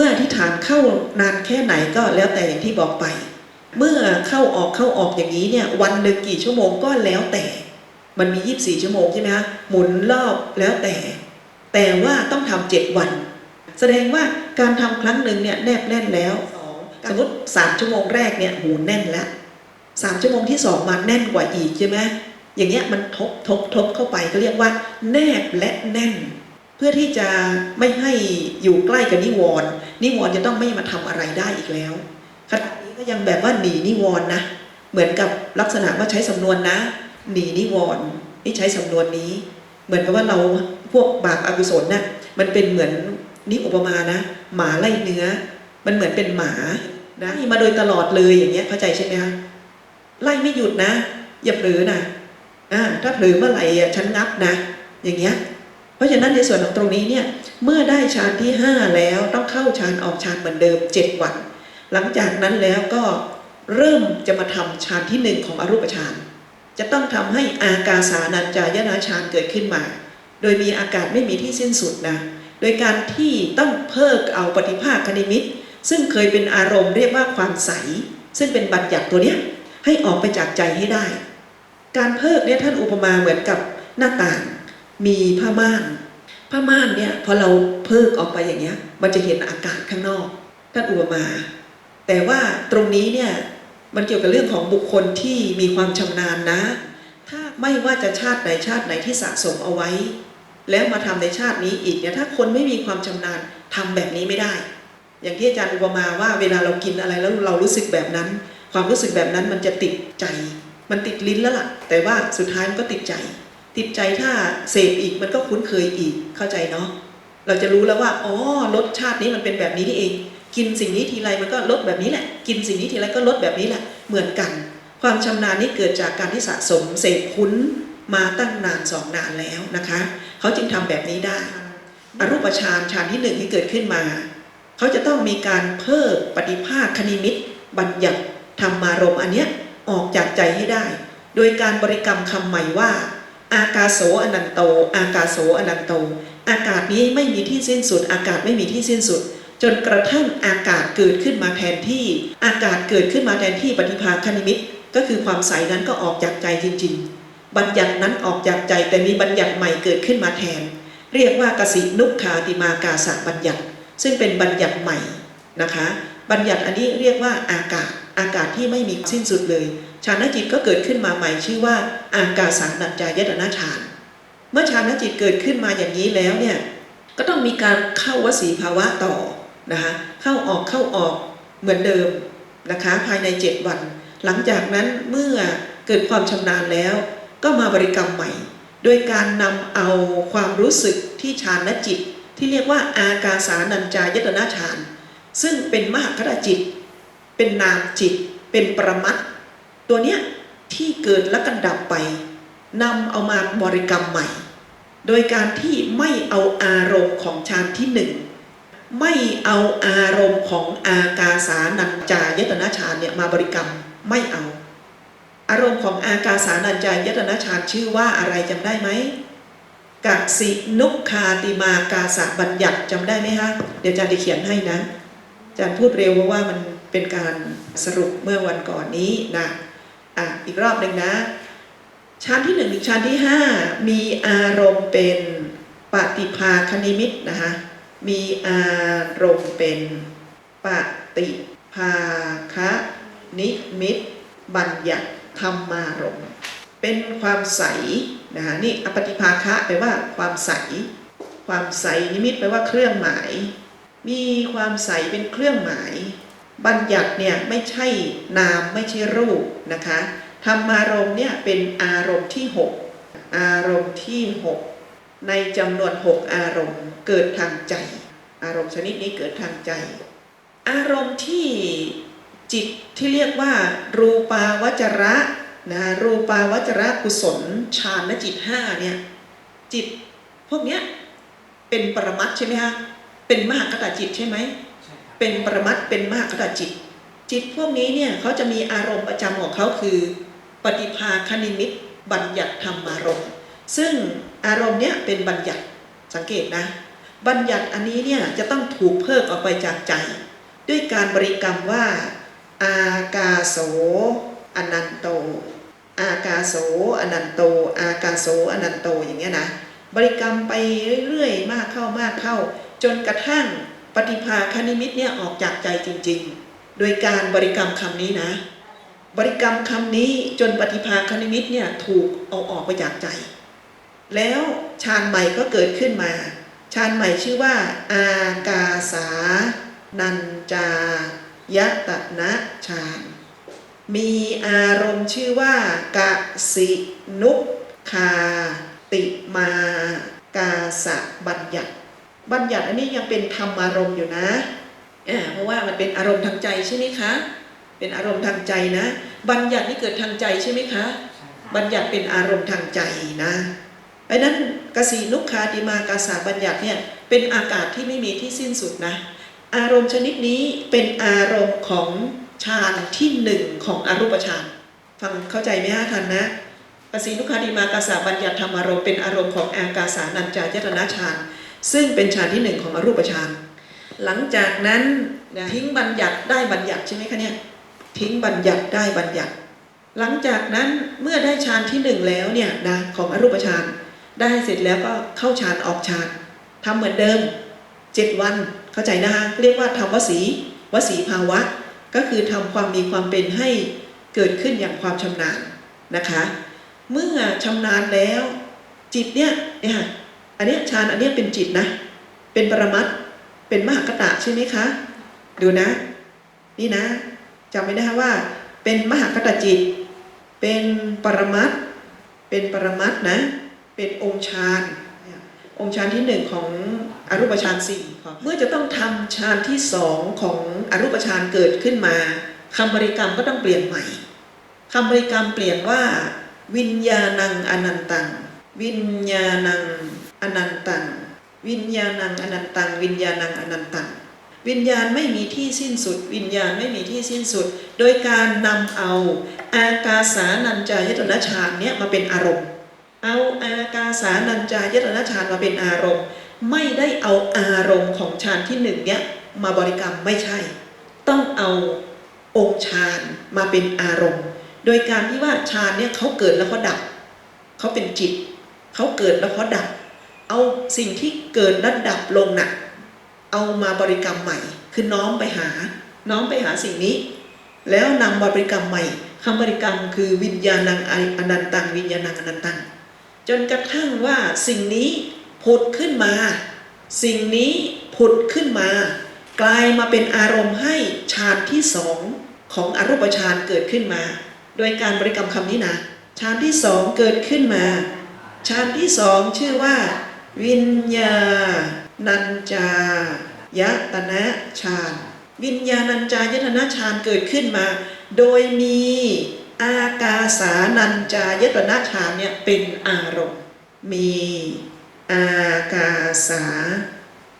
เมื่ออธิษฐานเข้านานแค่ไหนก็แล้วแต่อย่างที่บอกไป เมื่อเข้าออกเข้าออกอย่างนี้เนี่ย วันหนึ่งกี่ชั่วโมงก็แล้วแต่ มันมี 24 ชั่วโมงใช่ไหมคะหมุนรอบแล้วแต่ แต่ว่าต้องทำเจ็ดวัน แสดงว่าการทำครั้งหนึ่งเนี่ยแนบแน่นแล้วสมมติสามชั่วโมงแรกเนี่ยหูแน่นแล้วสามชั่วโมงที่สองมาแน่นกว่าอีกใช่ไหมอย่างเงี้ยมันทบทบทบเข้าไปก็เรียกว่า แนบและแน่น เพื่อที่จะไม่ให้อยู่ใกล้กับนิวรณ์นิวรณ์จะต้องไม่มาทำอะไรได้อีกแล้วขณะนี้ก็ยังแบบว่าหนีนิวรณ์นะเหมือนกับลักษณะว่าใช้สำนวนนะ หนีนิวรณ์นี่ใช้สำนวนนี้ เหมือนกับว่าเราพวกบาปอกุศลน่ะมันเป็นเหมือนนี่อุปมานะ หมาไล่เนื้อ มันเหมือนเป็นหมานะมาโดยตลอดเลยอย่างเงี้ยเข้าใจใช่ไหมคะไล่ไม่หยุดนะ อย่าเผลอนะอ่าถ้าเผลอเมื่อไหร่ฉันงับนะ อย่างเงี้ย เพราะฉะนั้นในส่วนของตรงนี้เนี่ยเมื่อได้ฌานที่ 5 แล้วต้องเข้าฌานออกฌานเหมือนเดิม 7 วัน หลังจากนั้นแล้วก็เริ่มจะมาทำฌานที่หนึ่งของอรูปฌานจะต้องทำให้อากาสานัญจายนาฌานเกิดขึ้นมา โดยมีอากาศไม่มีที่สิ้นสุดนะโดยการที่ต้องเพิกเอาปฏิภาคคณิมิต ซึ่งเคยเป็นอารมณ์เรียกว่าความใส ซึ่งเป็นบัญญัติตัวเนี้ยให้ออกไปจากใจให้ได้ การเพิกเนี่ยท่านอุปมาเหมือนกับหน้าต่าง มีผ้าม่านผ้าม่านเนี่ยพอเราเพิกออกไปอย่างเงี้ย มันจะเห็นอากาศข้างนอกท่านอุปมา แต่ว่าตรงนี้เนี่ยมันเกี่ยวกับเรื่องของบุคคลที่มีความชำนาญนะ ถ้าไม่ว่าจะชาติไหนชาติไหนที่สะสมเอาไว้ แล้วมาทำในชาตินี้อีกเนี่ยถ้าคนไม่มีความชำนาญทำแบบนี้ไม่ได้ อย่างที่อาจารย์อุปมาว่าเวลาเรากินอะไรแล้วเรารู้สึกแบบนั้น ความรู้สึกแบบนั้นมันจะติดใจ มันติดลิ้นแล้วล่ะ แต่ว่าสุดท้ายมันก็ติดใจ ติดใจถ้าเสพอีกมันก็คุ้นเคยอีกเข้าใจเนาะเราจะรู้แล้วว่าอ๋อรสชาตินี้มันเป็นแบบนี้นี่เอง กินสิ่งนี้ทีไรมันก็ลดแบบนี้แหละ กินสิ่งนี้ทีไรก็ลดแบบนี้แหละเหมือนกัน ความชำนาญนี้เกิดจากการที่สะสมเสพคุ้นมาตั้งนานสองนานแล้วนะคะเขาจึงทำแบบนี้ได้อรูปฌานฌานที่หนึ่งที่เกิดขึ้นมา เขาจะต้องมีการเพิ่มปฏิภาคคณิมิตบัญญัติธรรมารมอันเนี้ยออกจากใจให้ได้ โดยการบริกรรมคำใหม่ว่า อากาโสอนันโต อากาโสอนันโต อากาศนี้ไม่มีที่สิ้นสุด อากาศไม่มีที่สิ้นสุด จนกระทั่งอากาศเกิดขึ้นมาแทนที่ อากาศเกิดขึ้นมาแทนที่ปฏิภาคณิมิต ก็คือความใสนั้นก็ออกจากใจจริง ๆ บัญญัตินั้นออกจากใจแต่มีบัญญัติใหม่เกิดขึ้นมาแทน เรียกว่ากสินุคาติมากาสะบัญญัติ ซึ่งเป็นบัญญัติใหม่นะคะ บัญญัติอันนี้เรียกว่าอากาศ อากาศที่ไม่มีสิ้นสุดเลย ฌานจิตก็เกิดขึ้นมาใหม่ชื่อว่า อากาสานัญจายตนะฌาน เมื่อฌานจิตเกิดขึ้นมาอย่างนี้แล้วเนี่ยก็ต้องมีการเข้าวสีภาวะต่อนะคะเข้าออกเข้าออกเหมือนเดิมนะคะภายใน 7 วัน หลังจากนั้นเมื่อเกิดความชำนาญแล้ว ก็มาบริกรรมใหม่ โดยการนำเอาความรู้สึกที่ฌานจิต ที่เรียกว่าอากาสานัญจายตนะฌาน ซึ่งเป็นมหคตจิต เป็นนามจิต เป็นประมัตถ์ ตัวเนี้ยที่เกิดและกันดับไปนำเอามาบริกรรมใหม่ โดยการที่ไม่เอาอารมณ์ของฌานที่หนึ่งไม่เอาอารมณ์ของอากาสานัญจายตนะฌานเนี่ยมาบริกรรมไม่เอา อารมณ์ของอากาสานัญจายตนะฌานชื่อว่าอะไรจำได้ไหมกัสินุคาติมากาสะบัญญัติจำได้ไหมฮะเดี๋ยวอาจารย์จะเขียนให้นะอาจารย์พูดเร็วเพราะว่ามันเป็นการสรุปเมื่อวันก่อนนี้นะ อะอีกรอบหนึ่งนะ ชั้นที่หนึ่งถึงชั้นที่ห้ามีอารมณ์เป็นปฏิภาคณิมิตนะคะมีอารมณ์เป็นปฏิภาคนิมิต บัญญัติธรรมารมณ์เป็นความใสนะคะนี่อปฏิภาคะแปลว่าความใส ความใสนิมิตแปลว่าเครื่องหมาย มีความใสเป็นเครื่องหมาย บัญญัติเนี่ยไม่ใช่นามไม่ใช่รูปนะคะธรรมารมณ์เนี่ยเป็นอารมณ์ที่ 6 อารมณ์ที่ 6 ในจำนวน 6 อารมณ์เกิดทางใจ อารมณ์ชนิดนี้เกิดทางใจ อารมณ์ที่จิตที่เรียกว่า รูปาวจระนะรูปาวจระกุศลฌานและจิต5เนี่ยจิตพวกเนี้ยเป็นปรมัตใช่ไหมคะเป็นมหากตจิตใช่ไหม เป็นปรมัตเป็นมากตจิต จิตพวกนี้เนี่ยเขาจะมีอารมณ์ประจำของเขาคือ ปฏิภาคณิมิตบัญญัติธรรมารมณ์ ซึ่งอารมณ์เนี้ยเป็นบัญญัติสังเกตนะ บัญญัติอันนี้เนี่ยจะต้องถูกเพิกออกไปจากใจ ด้วยการบริกรรมว่า อากาโสอนันโต อากาโสอนันโต อากาโสอนันโตอย่างเงี้ยนะบริกรรมไปเรื่อยๆ มากเข้ามากเข้า จนกระทั่ง ปฏิภาคณิมิตเนี่ยออกจากใจจริง ๆ โดยการบริกรรมคำนี้นะ บริกรรมคำนี้จนปฏิภาคณิมิตเนี่ยถูกเอาออกไปจากใจ แล้วฌานใหม่ก็เกิดขึ้นมาฌานใหม่ชื่อว่า อากาสา นันจายตนะฌานมีอารมณ์ชื่อว่ากะสินุกคาติมากาสะบัญญัติ บัญญัติอันนี้ยังเป็นธรรมอารมณ์อยู่นะอ่าเพราะว่ามันเป็นอารมณ์ทางใจใช่ไหมคะ เป็นอารมณ์ทางใจนะ บัญญัตินี่เกิดทางใจใช่ไหมคะ บัญญัติเป็นอารมณ์ทางใจนะเพราะนั้นกสีนุกคาติมากาสาบัญญัติเนี่ยเป็นอากาศที่ไม่มีที่สิ้นสุดนะ อารมณ์ชนิดนี้เป็นอารมณ์ของฌานที่หนึ่งของอรูปฌานฟังเข้าใจไหมฮะท่านนะกสีนุคาติมากาสาบัญญัติธรรมอารมณ์เป็นอารมณ์ของอากาสานัญจายตนะฌาน ซึ่งเป็นฌานที่หนึ่งของอรูปฌานหลังจากนั้นทิ้งบัญญัติได้บัญญัติใช่ไหมคะเนี่ยทิ้งบัญญัติได้บัญญัติ หลังจากนั้นเมื่อได้ฌานที่หนึ่งแล้วเนี่ยนะของอรูปฌานได้เสร็จแล้วก็เข้าฌานออกฌานทำเหมือนเดิมเจ็ดวันเข้าใจนะคะเรียกว่าทำวสีวสีภาวะ ก็คือทำความมีความเป็นให้เกิดขึ้นอย่างความชำนาญนะคะ เมื่อชำนาญแล้วจิตเนี่ยเนี่ยค่ะ อันนี้ฌานอันนี้เป็นจิตนะ เป็นปรมัตเป็นมหากตะใช่ไหมคะ ดูนะ นี่นะจำไว้นะคะว่า เป็นมหากตจิต เป็นปรมัตเป็นปรมัตนะ เป็นองค์ฌานองค์ฌานที่หนึ่งของอรูปฌานสี่เมื่อจะต้องทำฌานที่สองของอรูปฌานเกิดขึ้นมาคำบริกรรมก็ต้องเปลี่ยนใหม่คำบริกรรมเปลี่ยนว่า วิญญาณังอนันตัง วิญญาณัง อนันตัง วิญญาณังอนันตัง วิญญาณังอนันตัง วิญญาณไม่มีที่สิ้นสุด วิญญาณไม่มีที่สิ้นสุด โดยการนำเอา อากาสานัญจายตนะฌานเนี้ยมาเป็นอารมณ์ เอาอากาสานัญจายตนะฌานมาเป็นอารมณ์ ไม่ได้เอาอารมณ์ของฌานที่หนึ่งเนี้ยมาบริกรรมไม่ใช่ ต้องเอาองค์ฌานมาเป็นอารมณ์ โดยการที่ว่าฌานเนี่ยเขาเกิดแล้วเขาดับ เขาเป็นจิต เขาเกิดแล้วเขาดับ เอาสิ่งที่เกิดและดับลงน่ะเอามาบริกรรมใหม่ คือน้อมไปหา น้อมไปหาสิ่งนี้ แล้วนำบริกรรมใหม่คำบริกรรมคือวิญญาณังอนันตัง วิญญาณังอนันตัง จนกระทั่งว่าสิ่งนี้ผุดขึ้นมา สิ่งนี้ผุดขึ้นมา กลายมาเป็นอารมณ์ให้ฌานที่สองของอรูปฌานเกิดขึ้นมา โดยการบริกรรมคำนี้นะฌานที่สองเกิดขึ้นมาฌานที่สองชื่อว่า วิญญาณัญจายตนะฌานวิญญาณัญจายตนะฌานเกิดขึ้นมา โดยมีอากาสานัญจายตนะฌานเนี่ยเป็นอารมณ์ มีอากาสา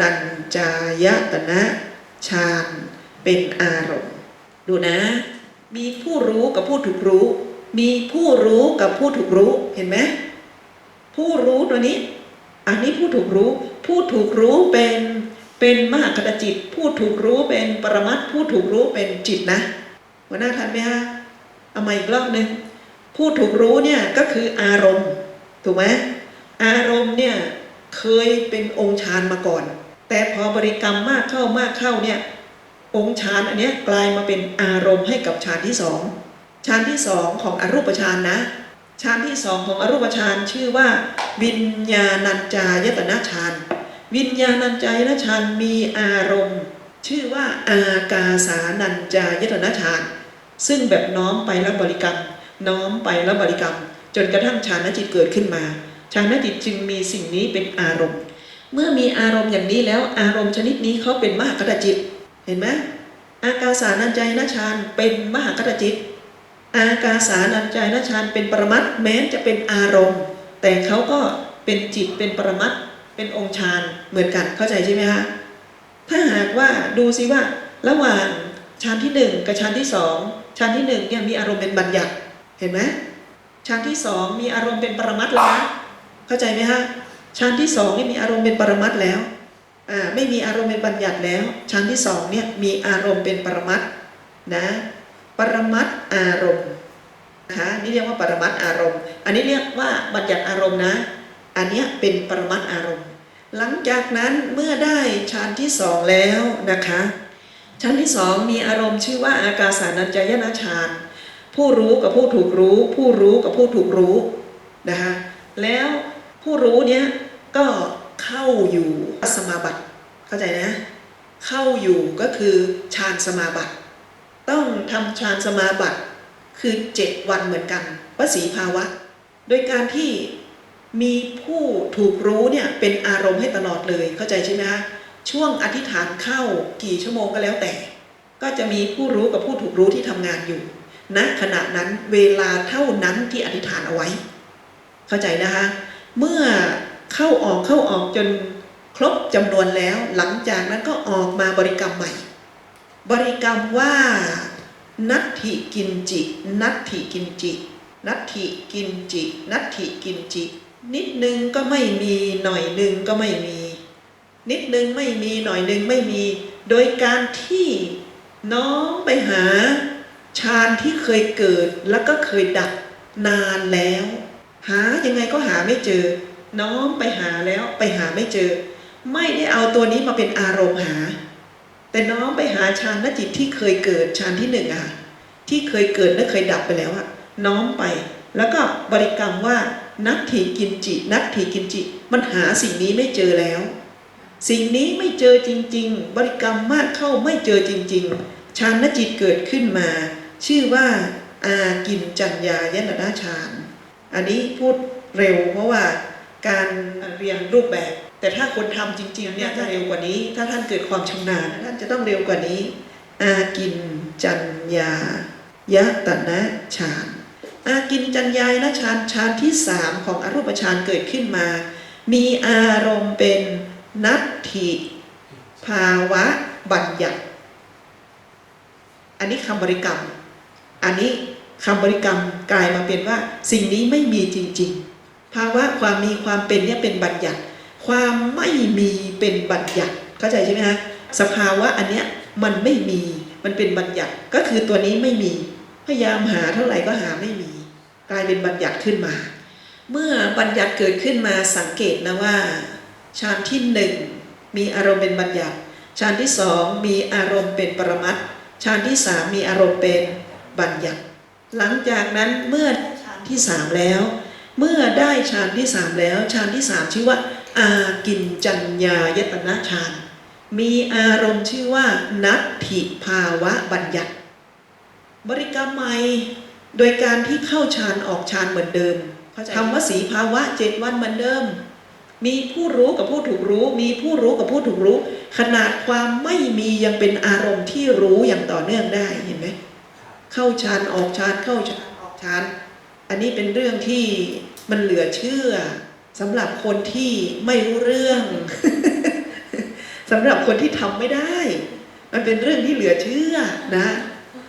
นัญจายตนะฌานเป็นอารมณ์ ดูนะ มีผู้รู้กับผู้ถูกรู้ มีผู้รู้กับผู้ถูกรู้เห็นไหมผู้รู้ตัวนี้ อันนี้ผู้ถูกรู้ ผู้ถูกรู้เป็นเป็นมหาคตจิต ผู้ถูกรู้เป็นปรมัตผู้ถูกรู้เป็นจิตนะหัวหน้าทันไหมฮะเอามาอีกรอบหนึ่งผู้ถูกรู้เนี่ยก็คืออารมณ์ถูกไหมอารมณ์เนี่ยเคยเป็นองค์ฌานมาก่อน แต่พอบริกรรมมากเข้ามากเข้าเนี่ยองค์ฌานอันเนี้ยกลายมาเป็นอารมณ์ให้กับฌานที่สองฌานที่สองของอรูปฌานนะฌานที่สองของอรูปฌานชื่อว่า วิญญาณัญจายตนะฌานวิญญาณัญจายตนะฌานมีอารมณ์ ชื่อว่าอากาสานัญจายตนะฌานซึ่งแบบน้อมไปแล้วบริกรรม น้อมไปแล้วบริกรรม จนกระทั่งฌานจิตเกิดขึ้นมาฌานจิตจึงมีสิ่งนี้เป็นอารมณ์ เมื่อมีอารมณ์อย่างนี้แล้วอารมณ์ชนิดนี้เขาเป็นมหากตจิต เห็นไหมอากาสานัญจายนะฌานเป็นมหากตจิต อากาสานัญจายนะฌานเป็นปรมัตแม้จะเป็นอารมณ์ แต่เขาก็เป็นจิตเป็นปรมัตเป็นองค์ฌานเหมือนกันเข้าใจใช่ไหมคะถ้าหากว่าดูสิว่าระหว่างฌานที่หนึ่งกับฌานที่สองฌานที่หนึ่งเนี่ยมีอารมณ์เป็นบัญญัติเห็นไหมฌานที่สองมีอารมณ์เป็นปรมัตแล้วนะเข้าใจไหมฮะฌานที่สองนี่มีอารมณ์เป็นปรมัตแล้วอ่าไม่มีอารมณ์เป็นบัญญัติแล้วชั้นที่สองเนี่ยมีอารมณ์เป็นปรมัตนะปรมัตอารมณ์ นะคะนี่เรียกว่าปรมัตอารมณ์ อันนี้เรียกว่าบัญญัติอารมณ์นะ อันนี้เป็นปรมัตอารมณ์ หลังจากนั้นเมื่อได้ชั้นที่สองแล้วนะคะชั้นที่สองมีอารมณ์ชื่อว่าอากาสานัญจายนาฌานผู้รู้กับผู้ถูกรู้ ผู้รู้กับผู้ถูกรู้นะคะแล้วผู้รู้เนี้ยก็เข้าอยู่สมาบัติเข้าใจนะ เข้าอยู่ก็คือฌานสมาบัติ ต้องทำฌานสมาบัติ คือเจ็ดวันเหมือนกันวสีภาวะ โดยการที่มีผู้ถูกรู้เนี่ยเป็นอารมณ์ให้ตลอดเลยเข้าใจใช่ไหมคะช่วงอธิษฐานเข้ากี่ชั่วโมงก็แล้วแต่ ก็จะมีผู้รู้กับผู้ถูกรู้ที่ทำงานอยู่ณนะขณะนั้นเวลาเท่านั้นที่อธิษฐานเอาไว้ เข้าใจนะคะ เมื่อเข้าออกเข้าออกจนครบจำนวนแล้ว หลังจากนั้นก็ออกมาบริกรรมใหม่ บริกรรมว่า นัตถิกินจิ นัตถิกินจิ นัตถิกินจิ นัตถิกินจิ นิดนึงก็ไม่มีหน่อยหนึ่งก็ไม่มี นิดนึงไม่มีหน่อยนึงไม่มี โดยการที่น้องไปหาฌานที่เคยเกิดแล้วก็เคยดับนานแล้ว หายังไงก็หาไม่เจอ น้องไปหาแล้วไปหาไม่เจอ ไม่ได้เอาตัวนี้มาเป็นอารมณ์หา แต่น้องไปหาฌานนจิตที่เคยเกิดฌานที่หนึ่งอะที่เคยเกิดและเคยดับไปแล้วอะน้อมไป แล้วก็บริกรรมว่านัตถิกินจิ นัตถิกินจิ มันหาสิ่งนี้ไม่เจอแล้ว สิ่งนี้ไม่เจอจริง ๆ บริกรรมมากเข้าไม่เจอจริง ๆฌานนจิตเกิดขึ้นมา ชื่อว่าอากินจัญญายนนาฌาน อันนี้พูดเร็วเพราะว่า การเรียนรูปแบบ แต่ถ้าคนทำจริงๆเนี่ยจะเร็วกว่านี้ ถ้าท่านเกิดความชำนาญท่านจะต้องเร็วกว่านี้ อากินจัญญายะตนะฌานอากินจัญญายนะฌานฌานที่สามของอรูปฌานเกิดขึ้นมา มีอารมณ์เป็นนัตถิภาวะบัญญัติอันนี้คำบริกรรม อันนี้คำบริกรรมกลายมาเป็นว่า สิ่งนี้ไม่มีจริง ๆ ภาวะความมีความเป็นเนี่ยเป็นบัญญัติ ความไม่มีเป็นบัญญัติเข้าใจใช่ไหมฮะสภาวะอันเนี้ยมันไม่มีมันเป็นบัญญัติก็คือตัวนี้ไม่มีพยายามหาเท่าไหร่ก็หาไม่มี กลายเป็นบัญญัติขึ้นมา เมื่อบัญญัติเกิดขึ้นมาสังเกตนะว่าฌานที่หนึ่งมีอารมณ์เป็นบัญญัติฌานที่สองมีอารมณ์เป็นปรมัตถ์ฌานที่สามมีอารมณ์เป็นบัญญัติ หลังจากนั้นเมื่อได้ฌานที่สามแล้ว ได้ฌานที่สามแล้วฌานที่สามชื่อว่า อากินจัญญายตนะฌาน มีอารมณ์ชื่อว่า นัตถิภาวะบัญญัติ บริกรรมใหม่โดยการที่เข้าฌานออกฌานเหมือนเดิมคำว่าสีภาวะเจ็ดวันเหมือนเดิม มีผู้รู้กับผู้ถูกรู้ มีผู้รู้กับผู้ถูกรู้ ขนาดความไม่มียังเป็นอารมณ์ที่รู้อย่างต่อเนื่องได้เห็นไหมเข้าฌานออกฌานเข้าฌานออกฌาน อันนี้เป็นเรื่องที่มันเหลือเชื่อสำหรับคนที่ไม่รู้เรื่องสำหรับคนที่ทำไม่ได้ มันเป็นเรื่องที่เหลือเชื่อนะ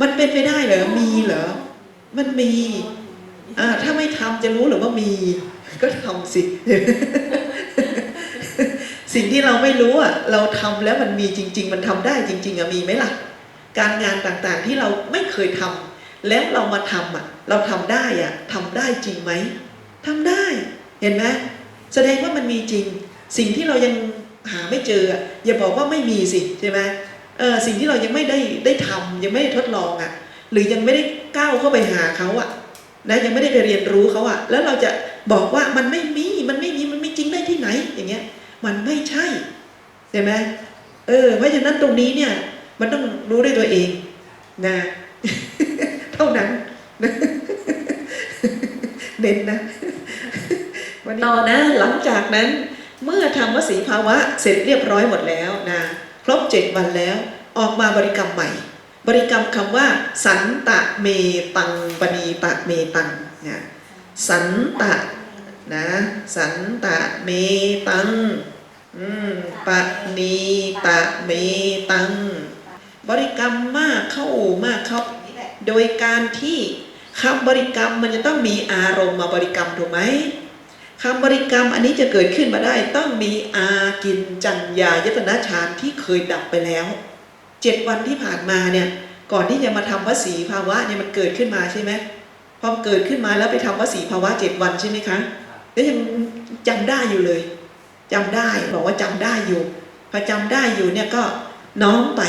มันเป็นไปได้เหรอ มีเหรอ มันมีอ่าถ้าไม่ทำจะรู้หรือว่ามี ก็ทำสิ สิ่งที่เราไม่รู้อะ เราทำแล้วมันมีจริง ๆ มันทำได้จริง ๆอะมีไหมล่ะ การงานต่างๆที่เราไม่เคยทำ แล้วเรามาทำอะ เราทำได้อะทำได้จริงไหมทำได้ เห็นไหมแสดงว่ามันมีจริง สิ่งที่เรายังหาไม่เจออย่าบอกว่าไม่มีสิใช่ไหมเออสิ่งที่เรายังไม่ได้ได้ทำยังไม่ได้ทดลองอะ หรือยังไม่ได้ก้าวเข้าไปหาเขาอะนะยังไม่ได้ไปเรียนรู้เขาอะ แล้วเราจะบอกว่ามันไม่มีมันไม่มีมันไม่จริงได้ที่ไหน อย่างเงี้ย มันไม่ใช่ใช่ไหมเออเพราะฉะนั้นตรงนี้เนี่ย มันต้องรู้ด้วยตัวเองนะ ท่านั้นเน้นนะวันต่อนะหลังจากนั้นเมื่อทำวสีภาวะเสร็จเรียบร้อยหมดแล้วนะครบเจ็ดวันแล้ว ออกมาบริกรรมใหม่ บริกรรมคำว่า สันตะเมตังปณีตะเมตังนะสันตะนะสันตะเมตังปะนีตะเมตัง บริกรรมมากเข้ามากเข้า โดยการที่คำบริกรรมมันจะต้องมีอารมณ์มาบริกรรมถูกไหมคำบริกรรมอันนี้จะเกิดขึ้นมาได้ต้องมีอากินจัญญายตนะฌานที่เคยดับไปแล้วเจ็ดวันที่ผ่านมาเนี่ยก่อนที่จะมาทำวสีภาวะเนี่ยมันเกิดขึ้นมาใช่ไหมพอเกิดขึ้นมาแล้วไปทำวสีภาวะเจ็ดวันใช่ไหมคะแล้วยังจำได้อยู่เลยจำได้บอกว่าจำได้อยู่พอจำได้อยู่เนี่ยก็น้อมไป